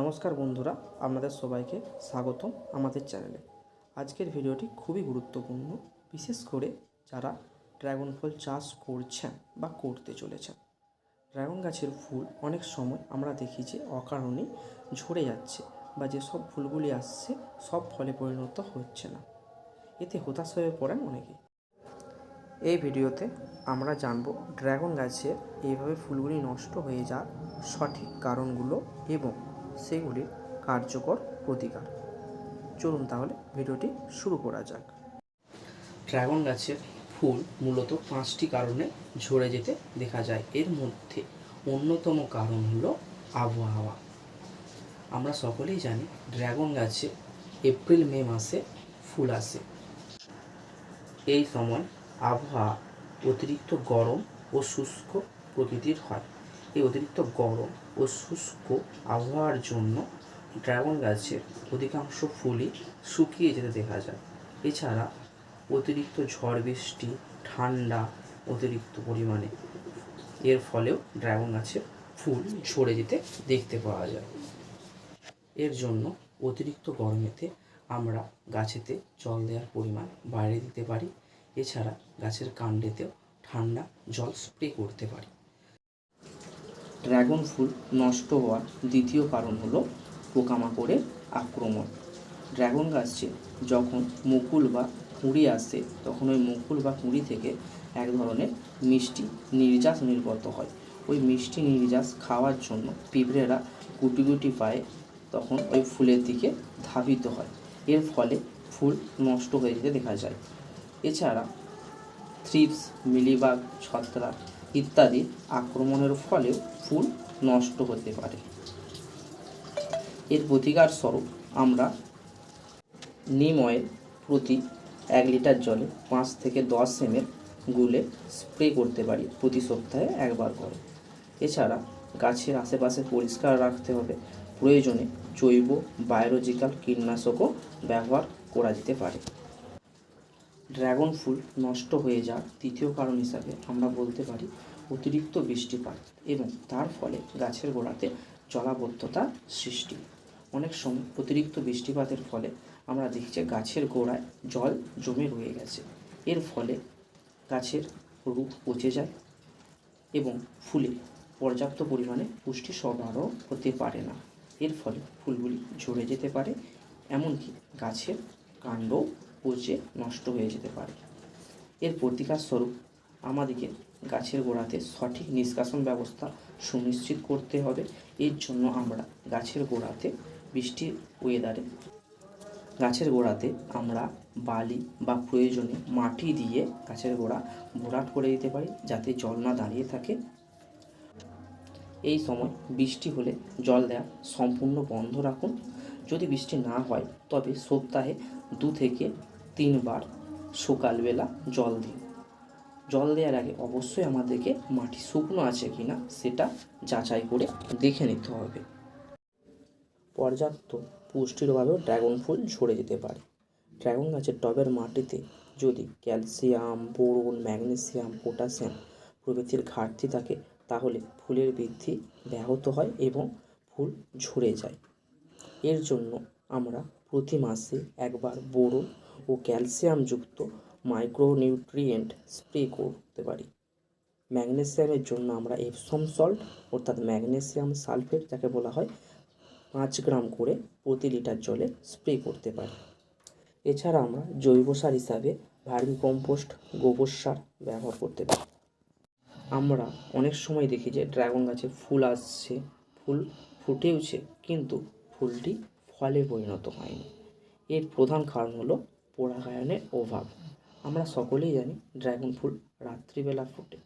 নমস্কার বন্ধুরা, আপনাদের সবাইকে স্বাগতম আমাদের চ্যানেলে। আজকের ভিডিওটি খুবই গুরুত্বপূর্ণ, বিশেষ করে যারা ড্রাগন ফল চাষ করছেন বা করতে চলেছেন। ড্রাগন গাছের ফুল অনেক সময় আমরা দেখি যে অকারণে ঝরে যাচ্ছে বা যেসব ফুলগুলি আসছে সব ফলে পরিণত হচ্ছে না। এতে হতাশ হয়ে পড়েন অনেকে। এই ভিডিওতে আমরা জানব ড্রাগন গাছের এইভাবে ফুলগুলি নষ্ট হয়ে যাওয়ার সঠিক কারণগুলো এবং সেগুলির কার্যকর প্রতিকার। চলুন তাহলে ভিডিওটি শুরু করা যাক। ড্রাগন গাছের ফুল মূলত পাঁচটি কারণে ঝরে যেতে দেখা যায়। এর মধ্যে অন্যতম কারণ হলো আবহাওয়া। আমরা সকলেই জানি ড্রাগন গাছে এপ্রিল, মে মাসে ফুল আসে। এই সময় আবহাওয়া অতিরিক্ত গরম ও শুষ্ক প্রকৃতির হয়। এই অতিরিক্ত গরম ও শুষ্ক আবহাওয়ার জন্য ড্রাগন গাছের অধিকাংশ ফুলই শুকিয়ে যেতে দেখা যায়। এছাড়া অতিরিক্ত ঝড় বৃষ্টি, ঠান্ডা অতিরিক্ত পরিমাণে। এর ফলেও ড্রাগন গাছের ফুল ঝরে যেতে দেখতে পাওয়া যায়। এর জন্য অতিরিক্ত গরমেতে আমরা গাছেতে জল দেওয়ার পরিমাণ বাড়িয়ে দিতে পারি। এছাড়া গাছের কাণ্ডেতেও ঠান্ডা জল স্প্রে করতে পারি। ড্রাগন ফুল নষ্ট হওয়ার দ্বিতীয় কারণ হলো পোকামাকড়ের আক্রমণ। ড্রাগন গাছে যখন মুকুল বা কুঁড়ি আসে, তখন ওই মুকুল বা কুঁড়ি থেকে এক ধরনের মিষ্টি নির্যাস নির্গত হয়। ওই মিষ্টি নির্যাস খাওয়ার জন্য পিঁপড়েরা গুটি গুটি পায়ে তখন ওই ফুলের দিকে ধাবিত হয়। এর ফলে ফুল নষ্ট হয়ে যেতে দেখা যায়। এছাড়া থ্রিপস, মিলিবাগ, ছত্রাক ইত্যাদি আক্রমণের ফলেও ফুল নষ্ট হতে পারে। এর প্রতিকার স্বরূপ আমরা নিম অয়েল প্রতি এক লিটার জলে পাঁচ থেকে দশ এমএল গুলে স্প্রে করতে পারি প্রতি সপ্তাহে একবার করে। এছাড়া গাছের আশেপাশে পরিষ্কার রাখতে হবে। প্রয়োজনে জৈব, বায়োলজিক্যাল কীটনাশকও ব্যবহার করা যেতে পারে। ড্রাগন ফুল নষ্ট হয়ে যাওয়ার তৃতীয় কারণ হিসাবে আমরা বলতে পারি অতিরিক্ত বৃষ্টিপাত এবং তার ফলে গাছের গোড়াতে জলাবদ্ধতা সৃষ্টি। অনেক সময় অতিরিক্ত বৃষ্টিপাতের ফলে আমরা দেখি যে গাছের গোড়ায় জল জমে রয়ে গেছে। এর ফলে গাছের রূপ পচে যায় এবং ফুলে পর্যাপ্ত পরিমাণে পুষ্টি সরবরাহ হতে পারে না। এর ফলে ফুলগুলি ঝরে যেতে পারে, এমনকি গাছের কাণ্ড পচে নষ্ট হয়ে যেতে পারে। এর প্রতিকার স্বরূপ আমাদেরকে গাছের গোড়াতে সঠিক নিষ্কাশন ব্যবস্থা সুনিশ্চিত করতে হবে। এর জন্য আমরা গাছের গোড়াতে বৃষ্টির ওয়েদারে গাছের গোড়াতে আমরা বালি বা প্রয়োজনে মাটি দিয়ে গাছের গোড়া ভরাট করে দিতে পারি যাতে জল না দাঁড়িয়ে থাকে। এই সময় বৃষ্টি হলে জল দেওয়া সম্পূর্ণ বন্ধ রাখুন। যদি বৃষ্টি না হয়, তবে সপ্তাহে দু থেকে তিনবার সকালবেলা জল দিন। জল দেওয়ার আগে অবশ্যই আমাদেরকে মাটি শুকনো আছে কিনা সেটা যাচাই করে দেখে নিতে হবে। পর্যাপ্ত পুষ্টির অভাবেও ড্রাগন ফুল ঝরে যেতে পারে। ড্রাগন গাছের টবের মাটিতে যদি ক্যালসিয়াম, বোরন, ম্যাগনেসিয়াম, পটাশিয়াম প্রভৃতির ঘাটতি থাকে, তাহলে ফুলের বৃদ্ধি ব্যাহত হয় এবং ফুল ঝরে যায়। এর জন্য আমরা প্রতি মাসে একবার বোরন ও ক্যালসিয়ামযুক্ত মাইক্রোনিউট্রিয়েন্ট স্প্রে করতে পারি। ম্যাগনেসিয়ামের জন্য আমরা এপসম সল্ট অর্থাৎ ম্যাগনেসিয়াম সালফেট যাকে বলা হয়, পাঁচ গ্রাম করে প্রতি লিটার জলে স্প্রে করতে পারি। এছাড়া আমরা জৈব সার হিসাবে ভার্মি কম্পোস্ট গোবর সার ব্যবহার করতে পারি। আমরা অনেক সময় দেখি যে ড্রাগন গাছে ফুল আসছে, ফুল ফুটেওছে, কিন্তু ফুলটি ফলে পরিণত হয়নি। এর প্রধান কারণ হলো পরাগায়নের অভাব। আমরা সকলেই জানি ড্রাগন ফুল রাত্রিবেলা ফোটে।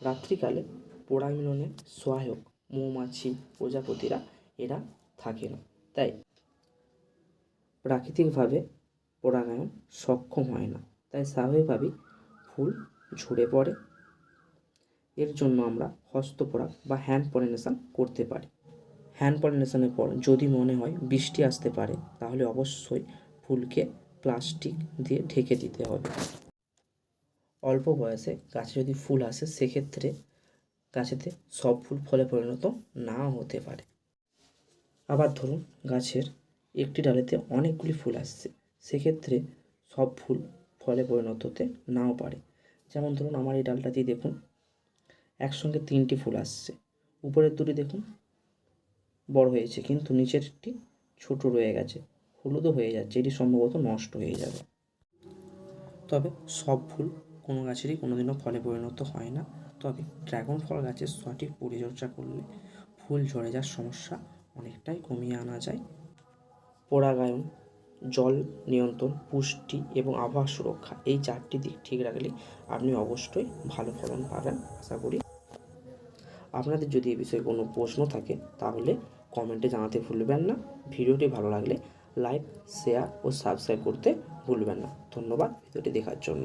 রাত্রিকালে পরাগমিলনে সহায়ক মৌমাছি প্রজাপতিরা এরা থাকে না। তাই প্রাকৃতিকভাবে পরাগায়ন সক্ষম হয় না। তাই স্বাভাবিকভাবেই ফুল ঝরে পড়ে। এর জন্য আমরা হস্তপরাগ বা হ্যান্ড পলিনেশান করতে পারি। হ্যান্ড পলিনেশানের পর যদি মনে হয় বৃষ্টি আসতে পারে, তাহলে অবশ্যই ফুলকে প্লাস্টিক দিয়ে ঢেকে দিতে হবে। অল্প বয়সে গাছে যদি ফুল আসে, সেক্ষেত্রে গাছেতে সব ফুল ফলে পরিণত নাও হতে পারে। আবার ধরুন, গাছের একটি ডালেতে অনেকগুলি ফুল আসছে, সেক্ষেত্রে সব ফুল ফলে পরিণত হতে নাও পারে। যেমন ধরুন, আমার এই ডালটাতেই দেখুন, একসঙ্গে তিনটি ফুল আসছে। উপরের দুটি দেখুন, বড় হয়েছে, কিন্তু নিচেরটি ছোট রয়ে গেছে। হলুদও হয়ে যাচ্ছে, এটি সম্ভবত নষ্ট হয়ে যাবে। তবে সব ফুল কোনো গাছেরই কোনোদিনও ফলে পরিণত হয় না। তবে ড্রাগন ফল গাছের সঠিক পরিচর্যা করলে ফুল ঝরে যাওয়ার সমস্যা অনেকটাই কমিয়ে আনা যায়। পরাগায়ন, জল নিয়ন্ত্রণ, পুষ্টি এবং আবহাওয়া সুরক্ষা এই চারটি দিক ঠিক রাখলে আপনি অবশ্যই ভালো ফলন পাবেন, আশা করি। আপনাদের যদি এই বিষয়ে কোনো প্রশ্ন থাকে, তাহলে কমেন্টে জানাতে ভুলবেন না। ভিডিওটি ভালো লাগলে লাইক শেয়ার ও সাবস্ক্রাইব করতে ভুলবেন না। ধন্যবাদ ভিডিওটি দেখার জন্য।